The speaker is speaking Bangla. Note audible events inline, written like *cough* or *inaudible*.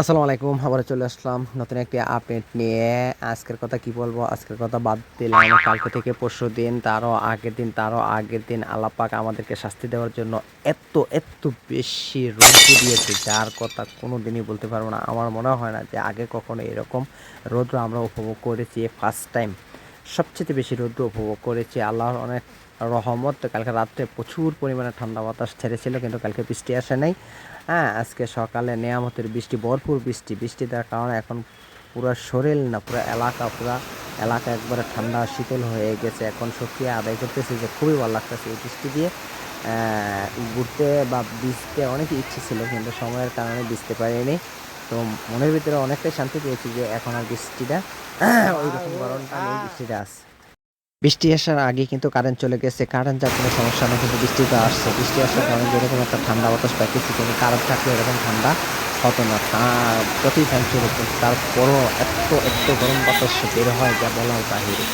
আসসালামু আলাইকুম আবার চলে আসলাম নতুন একটি আপডেট নিয়ে। আজকের কথা কি বলব? আজকের কথা বাদ দিলাম, কালকে থেকে পরশু দিন, তারও আগের দিন, তারও আগের দিন আলাপাক আমাদেরকে শাস্তি দেওয়ার জন্য এত এত বেশি রৌদ্র দিয়েছে, যার কথা কোনো দিনই বলতে পারব না। আমার মনে হয় না যে আগে কখনো এরকম রৌদ্র আমরা উপভোগ করেছি ফার্স্ট টাইম সবচেয়ে বেশি রৌদ্র উপভোগ করেছি। আল্লাহর অনেক রহমত, কালকে রাত্রে প্রচুর পরিমাণে ঠান্ডা বাতাস ছেড়েছিল, কিন্তু কালকে বৃষ্টি আসে নাই। হ্যাঁ আজকে সকালে নেয়ামতের বৃষ্টি, ভরপুর বৃষ্টি। বৃষ্টি দেওয়ার কারণে এখন পুরো শরীর না, পুরো এলাকা পুরো এলাকা একবারে ঠান্ডা, শীতল হয়ে গেছে। এখন সক্রিয় আদায় করতেছে যে খুবই ভালো লাগতেছে এই বৃষ্টি দিয়ে। ঘুরতে বা ভিজতে অনেক ইচ্ছে ছিল, কিন্তু সময়ের কারণে ভিজতে পারিনি। তো মনের ভিতরে অনেকটাই শান্তি পেয়েছি যে এখন আর বৃষ্টিটা *clears throat* ওই রকম গরমটা বৃষ্টি আসার আগে কিন্তু কারেন্ট চলে গেছে। কারেন্ট যার কোনো সমস্যা নেই, কিন্তু বৃষ্টিটা আসছে। বৃষ্টি আসার কারণে যেরকম একটা ঠান্ডা বাতাস পাইতেছি কিন্তু কারেন্ট থাকলে এরকম ঠান্ডা হতো না। তার যতই ফ্যান চলে কিন্তু তারপরও এত এত গরম বাতাস বের হয় যা বলার বাহিরে।